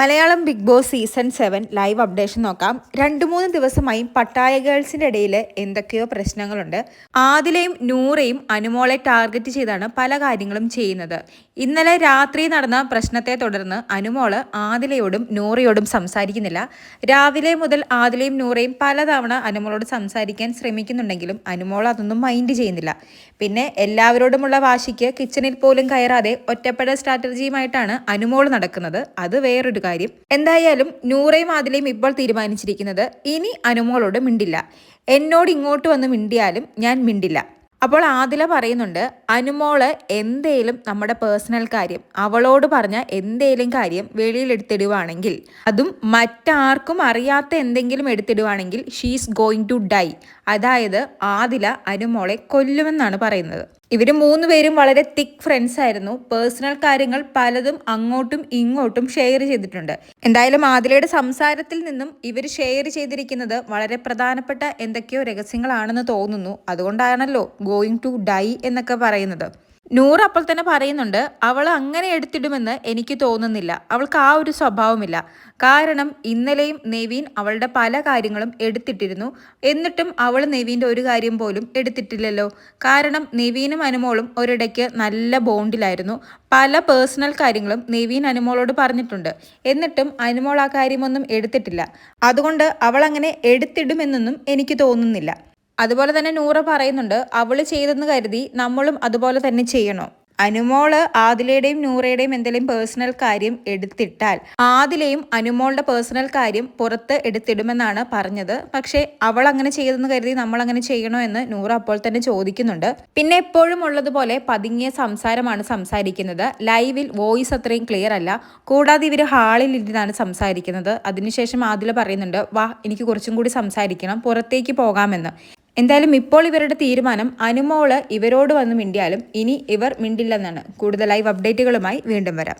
Malayalam Bigg Boss season seven live updation നോക്കാം. രണ്ടു മൂന്ന് ദിവസമായി പട്ടായ ഗേൾസിന്റെ ഇടയിൽ എന്തൊക്കെയോ പ്രശ്നങ്ങളുണ്ട്. ആദിലയും നൂറയും അനുമോളെ ടാർഗറ്റ് ചെയ്താണ് പല കാര്യങ്ങളും ചെയ്യുന്നത്. ഇന്നലെ രാത്രി നടന്ന പ്രശ്നത്തെ തുടർന്ന് അനുമോൾ ആദിലയോടും നൂറയോടും സംസാരിക്കുന്നില്ല. രാവിലെ മുതൽ ആദിലയും നൂറയും പലതവണ അനുമോളോട് സംസാരിക്കാൻ ശ്രമിക്കുന്നുണ്ടെങ്കിലും അനുമോൾ അതൊന്നും മൈൻഡ് ചെയ്യുന്നില്ല. പിന്നെ എല്ലാവരോടുമുള്ള വാശിക്ക് കിച്ചണിൽ പോലും കയറാതെ ഒറ്റപ്പെടൽ സ്ട്രാറ്റജിയുമായിട്ടാണ് അനുമോൾ നടക്കുന്നത്. അത് വേറൊരു കാര്യം എന്തായാലും നൂറയും ആദിലയും ഇപ്പോൾ തീരുമാനിച്ചിരിക്കുന്നത് ഇനി അനുമോളോട് മിണ്ടില്ല. എന്നോട് ഇങ്ങോട്ട് വന്ന് മിണ്ടിയാലും ഞാൻ മിണ്ടില്ല. അപ്പോൾ ആദില പറയുന്നുണ്ട് അനുമോൾ എന്തേലും നമ്മുടെ പേഴ്സണൽ കാര്യം അവളോട് പറഞ്ഞ എന്തേലും കാര്യം വെളിയിൽ എടുത്തിടുവാണെങ്കിൽ അതും മറ്റാർക്കും അറിയാത്ത എന്തെങ്കിലും എടുത്തിടുവാണെങ്കിൽ ഷീസ് ഗോയിങ് ടു ഡൈ അതായത് ആദില അനുമോളെ കൊല്ലുമെന്നാണ് പറയുന്നത്. ഇവർ മൂന്ന് പേരും വളരെ തിക്ക് ഫ്രണ്ട്സ് ആയിരുന്നു. പേഴ്സണൽ കാര്യങ്ങൾ പലതും അങ്ങോട്ടും ഇങ്ങോട്ടും ഷെയർ ചെയ്തിട്ടുണ്ട്. എന്തായാലും ആദിലയുടെ സംസാരത്തിൽ നിന്നും ഇവർ ഷെയർ ചെയ്തിരിക്കുന്നത് വളരെ പ്രധാനപ്പെട്ട എന്തൊക്കെയോ രഹസ്യങ്ങളാണെന്ന് തോന്നുന്നു. അതുകൊണ്ടാണല്ലോ ഗോയിങ് ടു ഡൈ എന്നൊക്കെ പറയുന്നത്. നൂറ് അപ്പോൾ തന്നെ പറയുന്നുണ്ട് അവൾ അങ്ങനെ എടുത്തിടുമെന്ന് എനിക്ക് തോന്നുന്നില്ല. അവൾക്ക് ആ ഒരു സ്വഭാവമില്ല. കാരണം ഇന്നലെയും നെവീൻ അവളുടെ പല കാര്യങ്ങളും എടുത്തിട്ടിരുന്നു. എന്നിട്ടും അവൾ നെവീന്റെ ഒരു കാര്യം പോലും എടുത്തിട്ടില്ലല്ലോ. കാരണം നെവീനും അനുമോളും ഒരിടയ്ക്ക് നല്ല ബോണ്ടിലായിരുന്നു. പല പേഴ്സണൽ കാര്യങ്ങളും നെവീൻ അനുമോളോട് പറഞ്ഞിട്ടുണ്ട്. എന്നിട്ടും അനുമോൾ ആ കാര്യമൊന്നും എടുത്തിട്ടില്ല. അതുകൊണ്ട് അവൾ അങ്ങനെ എടുത്തിടുമെന്നൊന്നും എനിക്ക് തോന്നുന്നില്ല. അതുപോലെ തന്നെ നൂറ പറയുന്നുണ്ട് അവൾ ചെയ്തെന്ന് കരുതി നമ്മളും അതുപോലെ തന്നെ ചെയ്യണോ? അനുമോൾ ആദിലയുടെയും നൂറയുടെയും എന്തെങ്കിലും പേഴ്സണൽ കാര്യം എടുത്തിട്ടാൽ ആദിലയും അനുമോളുടെ പേഴ്സണൽ കാര്യം പുറത്ത് എടുത്തിടുമെന്നാണ് പറഞ്ഞത്. പക്ഷേ അവൾ അങ്ങനെ ചെയ്തെന്ന് കരുതി നമ്മൾ അങ്ങനെ ചെയ്യണോ? എന്ന് നൂറ അപ്പോൾ തന്നെ ചോദിക്കുന്നുണ്ട്. പിന്നെ എപ്പോഴും ഉള്ളതുപോലെ പതുങ്ങിയ സംസാരമാണ് സംസാരിക്കുന്നത്. ലൈവിൽ വോയിസ് അത്രയും ക്ലിയർ അല്ല. കൂടാതെ ഇവർ ഹാളിൽ ഇരുന്നാണ് സംസാരിക്കുന്നത്. അതിനുശേഷം ആദില പറയുന്നുണ്ട് വാ എനിക്ക് കുറച്ചും കൂടി സംസാരിക്കണം. പുറത്തേക്ക് പോകാമെന്ന്. എന്തായാലും ഇപ്പോൾ ഇവരുടെ തീരുമാനം അനുമോൾ ഇവരോട് വന്ന് മിണ്ടിയാലും ഇനി ഇവർ മിണ്ടില്ലെന്നാണ്. കൂടുതൽ ലൈവ് അപ്ഡേറ്റുകളുമായി വീണ്ടും വരാം.